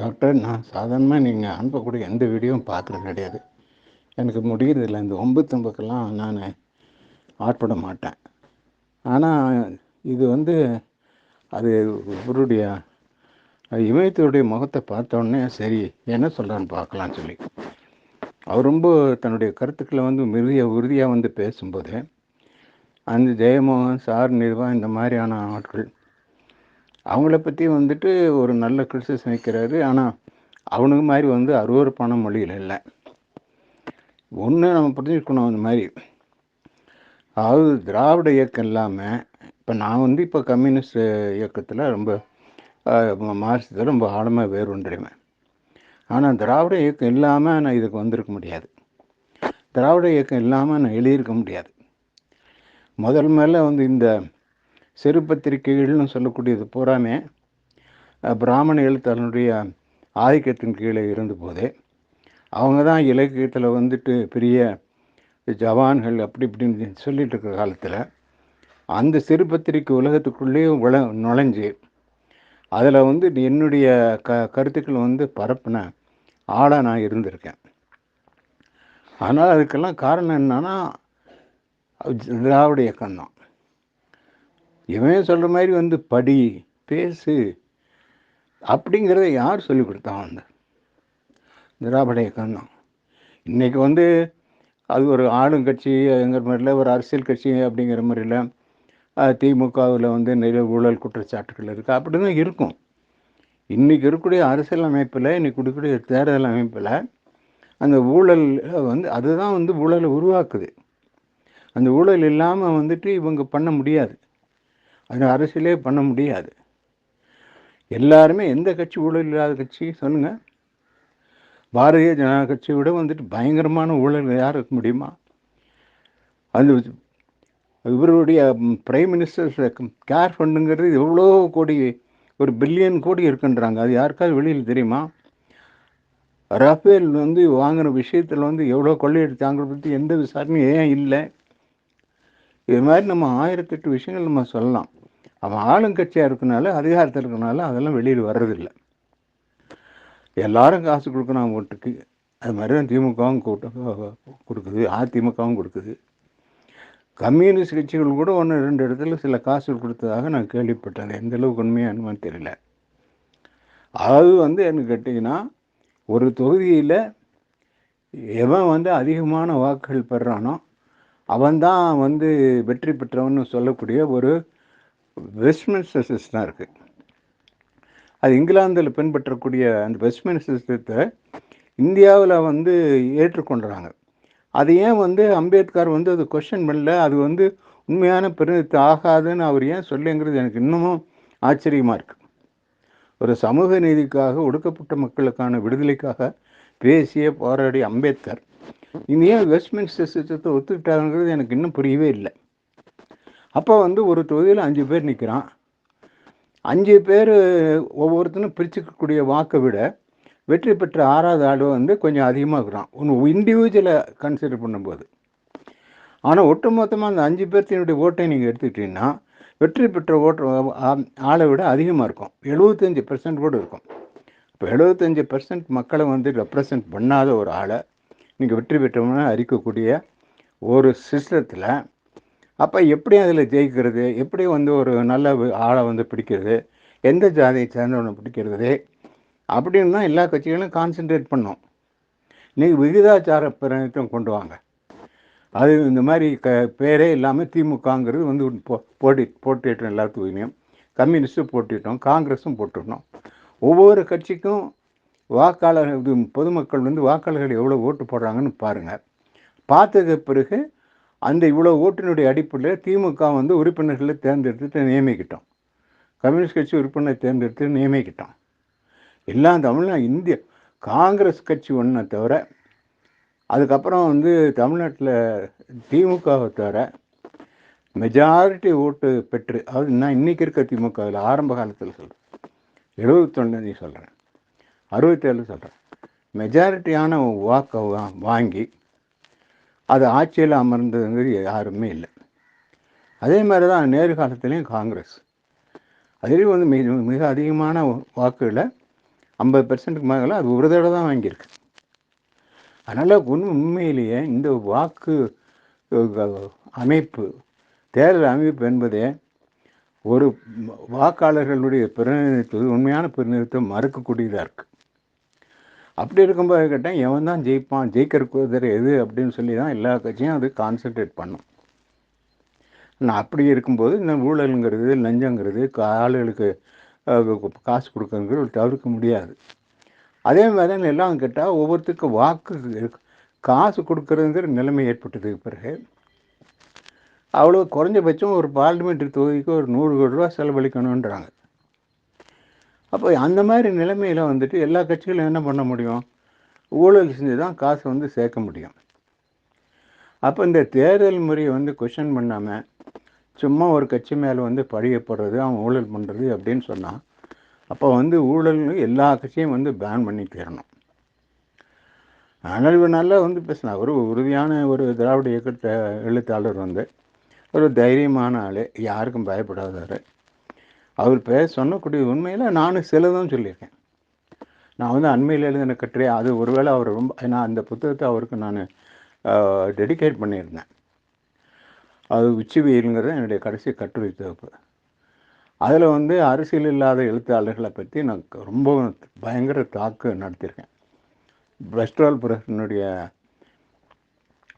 Doctor நான் சாதாரணமாக நீங்கள் அனுப்பக்கூடிய எந்த வீடியோவும் பார்க்குறது கிடையாது. எனக்கு முடிகிறதில்ல இந்த ஒம்பு நான் ஆட்பட மாட்டேன். ஆனால் இது வந்து அது இவருடைய இமயத்தோடைய முகத்தை பார்த்தோன்னே சரி என்ன சொல்கிறான்னு பார்க்கலான்னு சொல்லி. அவர் ரொம்ப தன்னுடைய கருத்துக்களை வந்து மிகுதிய உறுதியாக வந்து பேசும்போது அந்த ஜெயமோகன் சார் நிர்வா இந்த மாதிரியான ஆட்கள் அவங்கள பற்றி வந்துட்டு ஒரு நல்ல கிறிஸ்டஸ் வைக்கிறாரு. ஆனால் அவனுக்கு மாதிரி வந்து அருவறுப்பான மொழியில் இல்லை. ஒன்று நம்ம புரிஞ்சுக்கணும் அந்த மாதிரி. அதாவது திராவிட இயக்கம் இல்லாமல் இப்போ நான் வந்து இப்போ கம்யூனிஸ்ட் இயக்கத்தில் ரொம்ப மாசத்தில் ரொம்ப ஆழமாக வேறுன்றிருவேன் ஆனால் திராவிட இயக்கம் இல்லாமல் நான் இதுக்கு வந்திருக்க முடியாது. திராவிட இயக்கம் இல்லாமல் நான் எழுதியிருக்க முடியாது. முதல் மேலே வந்து இந்த சிறுபத்திரிகைகள்னு சொல்லக்கூடியது பூராமே பிராமண எழுத்தாளனுடைய ஆதிக்கத்தின் கீழே இருந்தபோது அவங்க தான் இலக்கியத்தில் வந்துட்டு பெரிய ஜவான்கள் அப்படி இப்படின்னு சொல்லிட்டு இருக்கிற காலத்தில் அந்த சிறுபத்திரிக்கை உலகத்துக்குள்ளேயும் உலகத்துக்குள்ளேயே உல நுழைஞ்சு அதில் வந்து என்னுடைய க கருத்துக்கள் வந்து பரப்பின ஆளாக நான் இருந்திருக்கேன். ஆனால் அதுக்கெல்லாம் காரணம் என்னன்னா திராவிட கண்ணம் இவன் சொல்கிற மாதிரி வந்து படி பேசு அப்படிங்கிறத யார் சொல்லி கொடுத்தான் வந்து திராவிட இயக்கம்தான் இன்றைக்கி வந்து அது ஒரு ஆளுங்கட்சிங்கிற மாதிரில ஒரு அரசியல் கட்சி அப்படிங்கிற மாதிரில திமுகவில் வந்து நிறைய ஊழல் குற்றச்சாட்டுகள் இருக்குது அப்படி தான் இருக்கும். இன்றைக்கி இருக்கக்கூடிய அரசியல் அமைப்பில் இன்றைக்கி கொடுக்கக்கூடிய தேர்தல் அமைப்பில் அந்த ஊழல் வந்து அதுதான் வந்து ஊழலை உருவாக்குது. அந்த ஊழல் இல்லாமல் வந்துட்டு இவங்க பண்ண முடியாது. அது அரசியலே பண்ண முடியாது. எல்லாருமே எந்த கட்சி ஊழல் இல்லாத கட்சி? சொல்லுங்கள் பாரதிய ஜனதா கட்சியை விட வந்துட்டு பயங்கரமான ஊழல் யார் இருக்க முடியுமா? அது இவருடைய பிரைம் மினிஸ்டர்ஸ் கேர் ஃபண்டுங்கிறது எவ்வளோ கோடி ஒரு பில்லியன் கோடி இருக்குன்றாங்க. அது யாருக்காவது வெளியில் தெரியுமா? ரஃபேல் வந்து வாங்கின விஷயத்தில் வந்து எவ்வளோ கொள்ளையடித்தாங்க பற்றி எந்த விசாரணையும் ஏன் இல்லை? இது மாதிரி நம்ம ஆயிரத்தெட்டு விஷயங்கள் நம்ம சொல்லலாம். அவன் ஆளுங்கட்சியாக இருக்கனால அதிகாரத்தில் இருக்கனால அதெல்லாம் வெளியில் வர்றதில்லை. எல்லாரும் காசு கொடுக்கணும் ஓட்டுக்கு அது மாதிரி தான் திமுகவும் கூட்ட கொடுக்குது அதிமுகவும் கொடுக்குது. கம்யூனிஸ்ட் கட்சிகள் கூட ஒன்று ரெண்டு இடத்துல சில காசு கொடுத்ததாக நான் கேள்விப்பட்டேன். எந்த அளவுக்கு உண்மையானுமான்னு தெரியல. அதாவது வந்து என்ன கேட்டிங்கன்னா ஒரு தொகுதியில் எவன் வந்து அதிகமான வாக்குகள் பெறானோ அவன்தான் வந்து வெற்றி பெற்றவன்னு சொல்லக்கூடிய ஒரு வெஸ்ட்மின்ஸ்டர் சிஸ்டம் இருக்குது அது இங்கிலாந்தில் பின்பற்றக்கூடிய அந்த வெஸ்ட்மின்ஸ்டர் சிஸ்டத்தை இந்தியாவில் வந்து ஏற்றுக்கொண்டுறாங்க. அது ஏன் வந்து அம்பேத்கர் வந்து அது கொஷின் பண்ணல? அது வந்து உண்மையான பிரதிநிதித்து ஆகாதுன்னு அவர் ஏன் சொல்லுங்கிறது எனக்கு இன்னமும் ஆச்சரியமாக இருக்குது ஒரு சமூக நீதிக்காக ஒடுக்கப்பட்ட மக்களுக்கான விடுதலைக்காக பேசிய போராடி அம்பேத்கர் இது ஏன் வெஸ்ட்மின்ஸ்டர் சிஸ்டத்தை ஒத்துக்கிட்டாங்கிறது எனக்கு இன்னும் புரியவே இல்லை. அப்போ வந்து ஒரு தொகுதியில் அஞ்சு பேர் நிற்கிறான் அஞ்சு பேர் ஒவ்வொருத்தனும் பிரிச்சுக்கக்கூடிய வாக்கை விட வெற்றி பெற்ற ஆறாவது ஆள் வந்து கொஞ்சம் அதிகமாக இருக்கிறான். ஒன்று இண்டிவிஜுவலை கன்சிடர் பண்ணும்போது. ஆனால் ஒட்டுமொத்தமாக அந்த அஞ்சு பேர்த்தினுடைய ஓட்டை நீங்கள் எடுத்துக்கிட்டீங்கன்னா வெற்றி பெற்ற ஓட்டு ஆளை விட அதிகமாக இருக்கும். எழுபத்தஞ்சி பர்சன்ட் கூட இருக்கும். இப்போ எழுபத்தஞ்சி பர்சன்ட் மக்களை வந்து ரெப்ரசன்ட் பண்ணாத ஒரு ஆளை நீங்கள் வெற்றி பெற்றவங்க அறிக்கக்கூடிய ஒரு சிஸ்டத்தில் அப்போ எப்படி அதில் ஜெயிக்கிறது? எப்படி வந்து ஒரு நல்ல ஆளை வந்து பிடிக்கிறது? எந்த ஜாதியை சேர்ந்தவனை பிடிக்கிறது? அப்படின்னு தான் எல்லா கட்சிகளும் கான்சென்ட்ரேட் பண்ணோம். நீங்கள் விகிதாச்சார பிரதிநிதித்துவம் கொண்டு வாங்க. அது இந்த மாதிரி க பேரே இல்லாமல் திமுகங்கிறது வந்து போ போட்டி போட்டிட்டோம் எல்லாத்துக்குமே கம்யூனிஸ்ட்டும் போட்டிட்டோம் காங்கிரஸும் போட்டுட்டோம் ஒவ்வொரு கட்சிக்கும் வாக்காளர் இது பொதுமக்கள் வந்து வாக்காளர்கள் எவ்வளோ ஓட்டு போடுறாங்கன்னு பாருங்கள் பார்த்தது பிறகு அந்த இவ்வளோ ஓட்டினுடைய அடிப்படையில் திமுக வந்து உறுப்பினர்களை தேர்ந்தெடுத்து நியமிக்கிட்டோம். கம்யூனிஸ்ட் கட்சி உறுப்பினரை தேர்ந்தெடுத்து நியமிக்கிட்டோம். எல்லாம் தமிழ்நா இந்திய காங்கிரஸ் கட்சி ஒன்றை தவிர அதுக்கப்புறம் வந்து தமிழ்நாட்டில் திமுகவை தவிர மெஜாரிட்டி ஓட்டு பெற்று அதாவது நான் இன்றைக்கி இருக்க திமுகவில் ஆரம்ப காலத்தில் சொல்கிறேன் எழுபத்தொன்னு சொல்கிறேன் அறுபத்தேழு சொல்கிறேன் மெஜாரிட்டியான வாக்கை வா வாங்கி அது ஆட்சியில் அமர்ந்ததுங்கிறது யாருமே இல்லை. அதே மாதிரி தான் நேரு காலத்துலேயும் காங்கிரஸ். அதுலேயும் வந்து மிக மிக அதிகமான வாக்குகளை ஐம்பது பெர்சன்ட்டுக்கு மேலே அது ஒரு தடவை தான் வாங்கியிருக்கு. அதனால் உண்மை உண்மையிலேயே இந்த வாக்கு அமைப்பு தேர்தல் அமைப்பு என்பதே ஒரு வாக்காளர்களுடைய பிரதிநிதித்துவம் உண்மையான பிரதிநிதித்துவம் மறுக்கக்கூடியதாக இருக்குது அப்படி இருக்கும்போது கேட்டால் எவன் தான் ஜெயிப்பான் ஜெயிக்கிற குதிரை எது? அப்படின்னு சொல்லி தான் எல்லா கட்சியும் அது கான்சென்ட்ரேட் பண்ணும். நான் அப்படி இருக்கும்போது இந்த ஊழலுங்கிறது லஞ்சங்கிறது ஆளுகளுக்கு காசு கொடுக்கறது தவிர்க்க முடியாது. அதே மாதிரி எல்லாம் கேட்டால் ஒவ்வொருத்தருக்கும் வாக்கு காசு கொடுக்குறதுங்கிற நிலைமை ஏற்பட்டதுக்கு பிறகு. அவ்வளோ குறைஞ்சபட்சம் ஒரு பார்லிமெண்ட்ரி தொகுதிக்கு ஒரு நூறு கோடி ரூபா செலவழிக்கணுன்றாங்க அப்போ அந்த மாதிரி நிலைமையில் வந்துட்டு எல்லா கட்சிகளும் என்ன பண்ண முடியும்? ஊழல் செஞ்சு தான் காசு வந்து சேர்க்க முடியும். அப்போ இந்த தேர்தல் முறையை வந்து கொஷின் பண்ணாமல் சும்மா ஒரு கட்சி மேலே வந்து பழியப்படுறது அவன் ஊழல் பண்ணுறது அப்படின்னு சொன்னான் அப்போ வந்து ஊழல் எல்லா கட்சியும் வந்து பேன் பண்ணி தீரணும். ஆனால் இவர் நல்லா வந்து பேசினார் ஒரு உறுதியான ஒரு திராவிட இயக்க எழுத்தாளர் வந்து ஒரு தைரியமான ஆள் யாருக்கும் பயப்படாதார் அவர் பேச சொன்னக்கூடிய உண்மையில் நானும் சிலதும் சொல்லியிருக்கேன். நான் வந்து அண்மையில் எழுதின கட்டுரை அது ஒருவேளை அவர் ரொம்ப நான் அந்த புத்தகத்தை அவருக்கு நான் டெடிகேட் பண்ணியிருந்தேன். அது உச்சி வெயிலுங்கிறது என்னுடைய கடைசி கட்டுரை தொகுப்பு. அதில் வந்து அரசியல் இல்லாத எழுத்தாளர்களை பற்றி நான் ரொம்ப பயங்கர தாக்கு நடத்தியிருக்கேன். பெஸ்ட்ரால் புரசனுடைய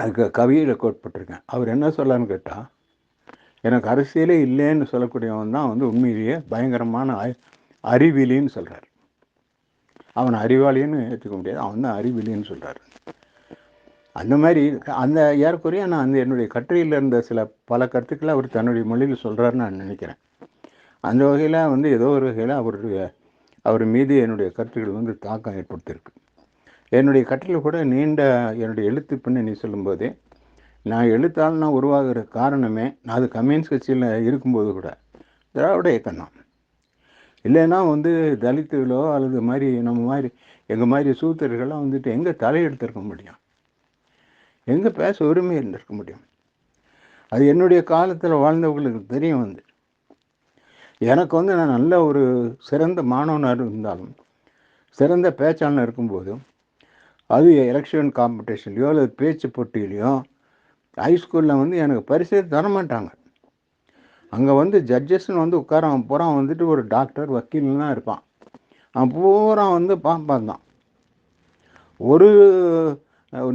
அதுக்கு கவியில் கோட்பட்டிருக்கேன் அவர் என்ன சொல்லான்னு கேட்டால் எனக்கு அரசியலே இல்லைன்னு சொல்லக்கூடியவன் தான் வந்து உண்மையிலேயே பயங்கரமான அறிவிலின்னு சொல்கிறார் அவன் அறிவாளின்னு ஏற்றுக்க முடியாது. அவன் தான் அறிவிலின்னு சொல்கிறார் அந்த மாதிரி அந்த ஏறக்குறைய நான் அந்த என்னுடைய கட்டுரையில் இருந்த சில பல கருத்துக்களை அவர் தன்னுடைய மொழியில் சொல்கிறாருன்னு நான் நினைக்கிறேன். அந்த வகையில் வந்து ஏதோ ஒரு வகையில் அவருடைய அவர் மீது என்னுடைய கருத்துக்கள் வந்து தாக்கம் ஏற்படுத்தியிருக்கு. என்னுடைய கட்டில் கூட நீண்ட என்னுடைய எழுத்து பின்னணி சொல்லும்போதே நான் எழுத்தாளனாக உருவாகிற காரணமே நான் அது கம்யூனிஸ்ட் கட்சியில் இருக்கும்போது கூட. திராவிட இயக்கம் தான். இல்லைன்னா வந்து தலித்துகளோ அல்லது மாதிரி நம்ம மாதிரி எங்கள் மாதிரி சூத்திரர்கள்லாம் வந்துட்டு எங்கே தலையெடுத்திருக்க முடியும்? எங்கே பேச உரிமை இருந்திருக்க முடியும்? அது என்னுடைய காலத்தில் வாழ்ந்தவங்களுக்கு தெரியும் வந்து. எனக்கு வந்து நான் நல்ல ஒரு சிறந்த மாணவனாக இருந்தாலும் சிறந்த பேச்சாளர் இருக்கும்போதும் அது எலெக்ஷன் காம்படிஷன்லையோ அல்லது பேச்சு போட்டியிலையோ ஹைஸ்கூலில் வந்து எனக்கு பரிசே தரமாட்டாங்க. அங்கே வந்து ஜட்ஜஸ்னு வந்து உட்கார அவன் பூரா வந்துட்டு ஒரு டாக்டர் வக்கீல்லாம் இருப்பான். அவன் பூரா வந்து பார்ப்பான் தான். ஒரு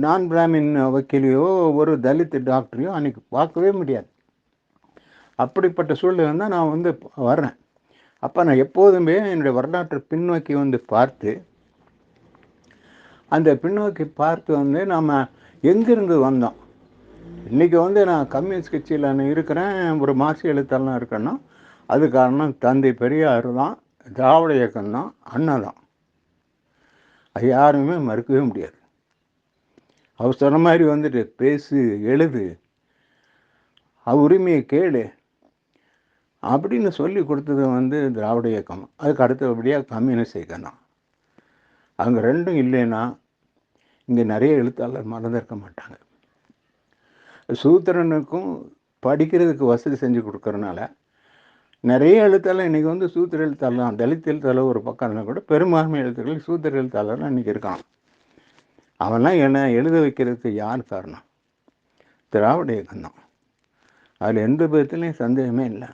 நான் பிராமின் வக்கீலையோ ஒரு தலித் டாக்டரையோ அன்றைக்கி பார்க்கவே முடியாது. அப்படிப்பட்ட சூழ்நிலை தான் நான் வந்து வர்றேன். அப்போ நான் எப்போதுமே என்னுடைய வரலாற்றை பின்னோக்கி வந்து பார்த்து அந்த பின்னோக்கி பார்த்து வந்து நாம் எங்கேருந்து வந்தோம்? இன்றைக்கி வந்து நான் கம்யூனிஸ்ட் கட்சியில் நான் இருக்கிறேன் ஒரு மார்க்சிய எழுத்தாளனாக இருக்கேன்னா அது காரணம் தந்தை பெரியார் தான் திராவிட இயக்கம் தான் அண்ணா தான். அது யாருமே மறுக்கவே முடியாது. அவர் சொன்ன மாதிரி வந்துட்டு பேசு எழுது அவ உரிமையை கேளு அப்படின்னு சொல்லி கொடுத்தது வந்து திராவிட இயக்கம். அதுக்கு அடுத்தபடியாக கம்யூனிஸ்ட் இயக்கம் தான். அங்கே ரெண்டும் இல்லைன்னா இங்கே நிறைய எழுத்தாளர் மறந்திருக்க மாட்டாங்க. சூத்திரனுக்கும் படிக்கிறதுக்கு வசதி செஞ்சு கொடுக்கறனால நிறைய எழுத்தாளர் இன்றைக்கி வந்து சூத்திர எழுத்தாளர் தலித் எழுத்தாளர் ஒரு பக்கம் இருந்தால் கூட பெரும்பான்மை எழுத்துக்கள் சூத்திர எழுத்தாளர்லாம் இன்றைக்கி இருக்கான். அவன்லாம் என்ன எழுத வைக்கிறதுக்கு யார் காரணம்? திராவிட இயக்கம் தான் அதில் எந்த விதத்துலேயும் சந்தேகமே இல்லை.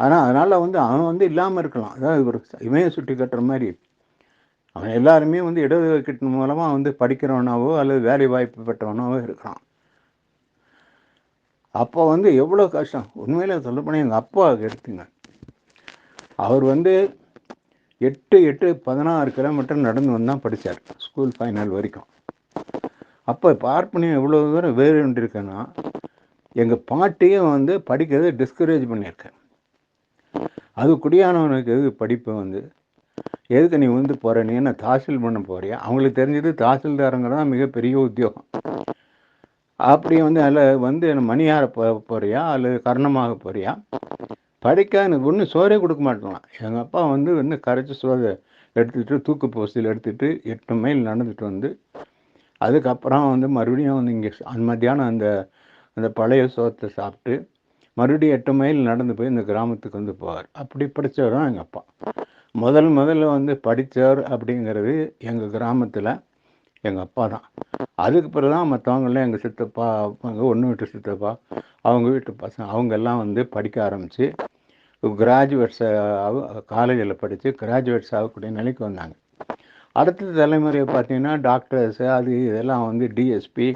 ஆனால் அதனால் வந்து அவன் வந்து இல்லாமல் இருக்கலாம். அதாவது ஒரு இமையை சுட்டி கட்டுற மாதிரி. அவன் எல்லாருமே வந்து இடஒதுக்கீட்டு மூலமாக வந்து படிக்கிறவனாவோ அல்லது வேலை வாய்ப்பு பெற்றவனாவோ இருக்கிறான் அப்போ வந்து எவ்வளோ கஷ்டம்? உண்மையில சொல்லப்போனால் எங்கள் அப்பா எடுத்துங்க. அவர் வந்து எட்டு எட்டு பதினாறு கிலோமீட்டர் நடந்து வந்து தான் படித்தார் ஸ்கூல் ஃபைனல் வரைக்கும். அப்போ பார்ப்பனியம் எவ்வளோ தூரம் வேறு இருக்கேன்னா எங்கள் பாட்டியே வந்து படிக்கிறத டிஸ்கரேஜ் பண்ணியிருக்கேன். அது குடியானவனுக்கு எது படிப்பு வந்து? எதுக்கு நீ வந்து போகிற நீ என்ன தாசில் பண்ண போறியா? அவங்களுக்கு தெரிஞ்சது தாசில்தாரங்க தான் மிகப்பெரிய உத்தியோகம். அப்படி வந்து அதில் வந்து மணியார போ போறியா? அல்லது கர்ணமாக போறியா? படிக்க எனக்கு ஒன்றும் சோறே கொடுக்க மாட்டேங்களாம் எங்கள் அப்பா வந்து வந்து கரைச்சி சோறு எடுத்துகிட்டு தூக்கு போஸ்டில் எடுத்துகிட்டு எட்டு மைல் நடந்துட்டு வந்து அதுக்கப்புறம் வந்து மறுபடியும் வந்து இங்கே அந்த மத்தியானம் அந்த அந்த பழைய சோத்தை சாப்பிட்டு மறுபடியும் எட்டு மைல் நடந்து போய் இந்த கிராமத்துக்கு வந்து போவார். அப்படி படித்தவர் தான் எங்கள் அப்பா. முதல் முதல்ல வந்து படித்தவர் அப்படிங்கிறது எங்கள் கிராமத்தில் எங்கள் அப்பா தான். அதுக்கு பிறகு தான் மற்றவங்களாம் எங்கள் சித்தப்பா அவங்க ஒன்று வீட்டு சித்தப்பா அவங்க வீட்டு பசங்க அவங்க எல்லாம் வந்து படிக்க ஆரம்பித்து கிராஜுவேட்ஸ் காலேஜில் படித்து கிராஜுவேட்ஸ் ஆகக்கூடிய நிலைக்கு வந்தாங்க. அடுத்த தலைமுறையை பார்த்தீங்கன்னா டாக்டர்ஸ் அது இதெல்லாம் வந்து டிஎஸ்பி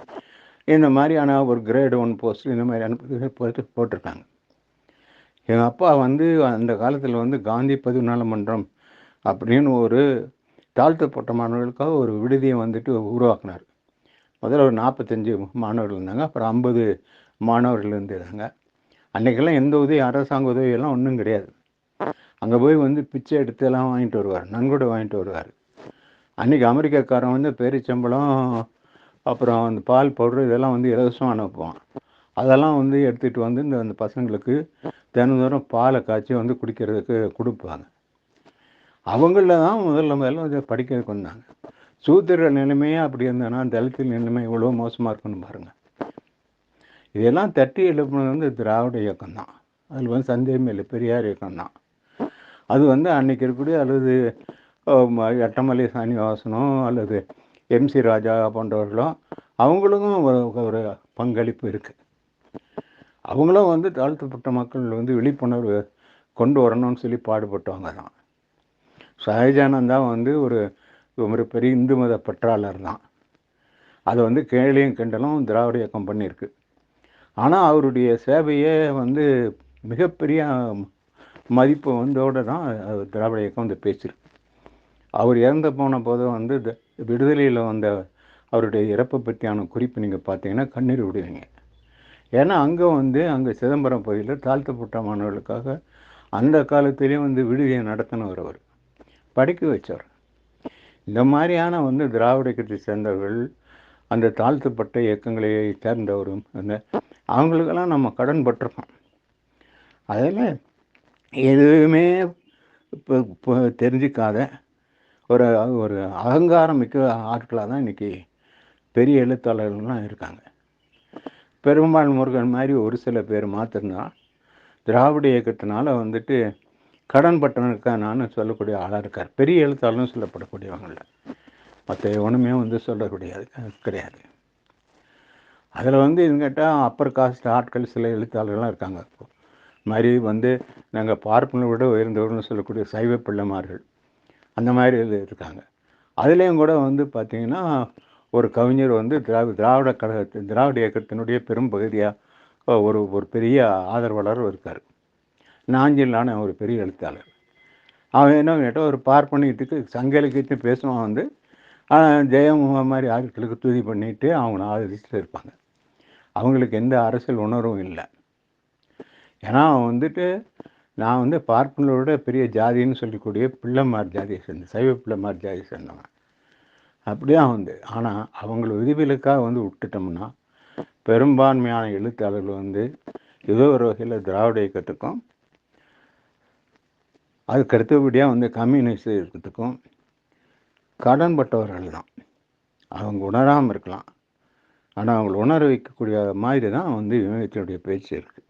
இந்த மாதிரியான ஒரு கிரேட் ஒன் போஸ்ட் இந்த மாதிரியான போட்டு போட்டிருக்காங்க. எங்கள் அப்பா வந்து அந்த காலத்தில் வந்து காந்தி பதிவு மன்றம் அப்படின்னு ஒரு தாழ்த்தப்பட்ட மாணவர்களுக்காக ஒரு விடுதியை வந்துட்டு உருவாக்குனார். முதல்ல ஒரு நாற்பத்தஞ்சு மாணவர்கள் இருந்தாங்க அப்புறம் ஐம்பது மாணவர்கள் இருந்திருந்தாங்க. அன்றைக்கெல்லாம் எந்த உதவி அரசாங்க உதவியெல்லாம் ஒன்றும் கிடையாது. அங்கே போய் வந்து பிச்சை எடுத்து எல்லாம் வாங்கிட்டு வருவார் நன்கொடை வாங்கிட்டு வருவார். அன்றைக்கி அமெரிக்காக்காரன் வந்து பேரிச்சம்பளம் அப்புறம் அந்த பால் பவுடர் இதெல்லாம் வந்து இலவசமாக அனுப்புவான். அதெல்லாம் வந்து எடுத்துகிட்டு வந்து இந்த அந்த பசங்களுக்கு தினந்தோறும் பாலை காய்ச்சி வந்து குடிக்கிறதுக்கு கொடுப்பாங்க. அவங்கள தான் முதல்ல முதல்ல படிக்கிறதுக்கு வந்தாங்க. சூத்திர நிலைமையே அப்படி இருந்ததுன்னா தலித்தின் நிலைமை இவ்வளோ மோசமாக இருக்குன்னு பாருங்கள் இதெல்லாம் தட்டி எழுப்புனது வந்து திராவிட இயக்கம் தான். அதில் வந்து சந்தேகமே இல்லை பெரியார் இயக்கம் தான். அது வந்து அன்னைக்கு இருக்கக்கூடிய அல்லது எட்டமலை சாணிவாசனோ அல்லது எம்சி ராஜா போன்றவர்களோ அவங்களுக்கும் ஒரு ஒரு பங்களிப்பு இருக்குது அவங்களும் வந்து தாழ்த்தப்பட்ட மக்கள் வந்து விழிப்புணர்வு கொண்டு வரணும்னு சொல்லி பாடுபட்டவங்க தான். சஹஜானந்தா வந்து ஒரு ஒரு பெரிய இந்து மத பற்றாளர் தான். அது வந்து கேளியும் கிண்டலும் திராவிட இயக்கம் பண்ணியிருக்கு. ஆனால் அவருடைய சேவையே வந்து மிகப்பெரிய மதிப்பு வந்தோடு தான் திராவிட இயக்கம் வந்து பேசியிருக்கு. அவர் இறந்து போன போது வந்து விடுதலையில் வந்த அவருடைய இறப்பை பற்றியான குறிப்பு நீங்கள் பார்த்தீங்கன்னா கண்ணீர் விடுவீங்க. ஏன்னா அங்கே வந்து அங்கே சிதம்பரம் பகுதியில் தாழ்த்தப்பட்ட மாணவர்களுக்காக அந்த காலத்திலேயே வந்து விடுதியை நடத்தினவர் அவர். படிக்க வச்சார். இந்த மாதிரியான வந்து திராவிட கட்சி சேர்ந்தவர்கள் அந்த தாழ்த்தப்பட்ட இயக்கங்களை சேர்ந்தவரும் அந்த அவங்களுக்கெல்லாம் நம்ம கடன் பட்டிருக்கோம். அதில் எதுவுமே இப்போ இப்போ தெரிஞ்சிக்காத ஒரு ஒரு அகங்காரம் மிக்க ஆட்களாக தான் இன்றைக்கி பெரிய எழுத்தாளர்கள்லாம் இருக்காங்க. பெரும்பால் முருகன் மாதிரி ஒரு சில பேர் மாத்திருந்தா திராவிட இயக்கத்தினால வந்துட்டு கடன் பட்டனுக்கானான்னு சொல்லக்கூடிய ஆளாக இருக்கார். பெரிய எழுத்தாளர்னு சொல்லப்படக்கூடியவங்கள மற்ற ஒன்றுமே வந்து சொல்லக்கூடியது கிடையாது. அதில் வந்து இது கேட்டால் அப்பர் காஸ்ட் ஆட்கள் சில எழுத்தாளர்கள்லாம் இருக்காங்க. மாதிரி வந்து நாங்கள் பார்ப்பனை விட உயர்ந்தவர்கள்னு சொல்லக்கூடிய சைவ பிள்ளைமார்கள் அந்த மாதிரி இருக்காங்க. அதுலேயும் கூட வந்து பார்த்திங்கன்னா ஒரு கவிஞர் வந்து திராவி திராவிட கழகத்து திராவிட இயக்கத்தினுடைய பெரும் பகுதியாக ஒரு ஒரு பெரிய ஆதரவாளர் இருக்கார். நாஞ்சிலான ஒரு பெரிய எழுத்தாளர். அவன் என்ன கேட்டால் ஒரு பார்ப்பனியத்துக்கு சங்க இலக்கியத்தை பேசுவான் வந்து ஜெயம் மாதிரி ஆட்களுக்கு துதி பண்ணிட்டு அவங்க ஆதரிச்சுட்டு இருப்பாங்க. அவங்களுக்கு எந்த அரசியல் உணர்வும் இல்லை. ஏன்னா அவன் வந்துட்டு நான் வந்து பார்ப்பனரோட பெரிய ஜாதின்னு சொல்லக்கூடிய பிள்ளைமார் ஜாதியை சேர்ந்த சைவ பிள்ளைமார் ஜாதியை சேர்ந்தவன். அப்படிதான் வந்து ஆனால் அவங்கள விதிவிலக்காக வந்து விட்டுட்டோம்னா பெரும்பான்மையான எழுத்தாளர்கள் வந்து ஏதோ ஒரு வகையில் திராவிட இயக்கத்துக்கும் அதுக்கு அடுத்தபடியாக வந்து கம்யூனிஸ்ட் இருக்கிறதுக்கும் கடன்பட்டவர்கள் தான். அவங்க உணராமல் இருக்கலாம். ஆனால் அவங்களை உணர வைக்கக்கூடிய மாதிரி தான் வந்து விவேகத்தினுடைய பேச்சு இருக்குது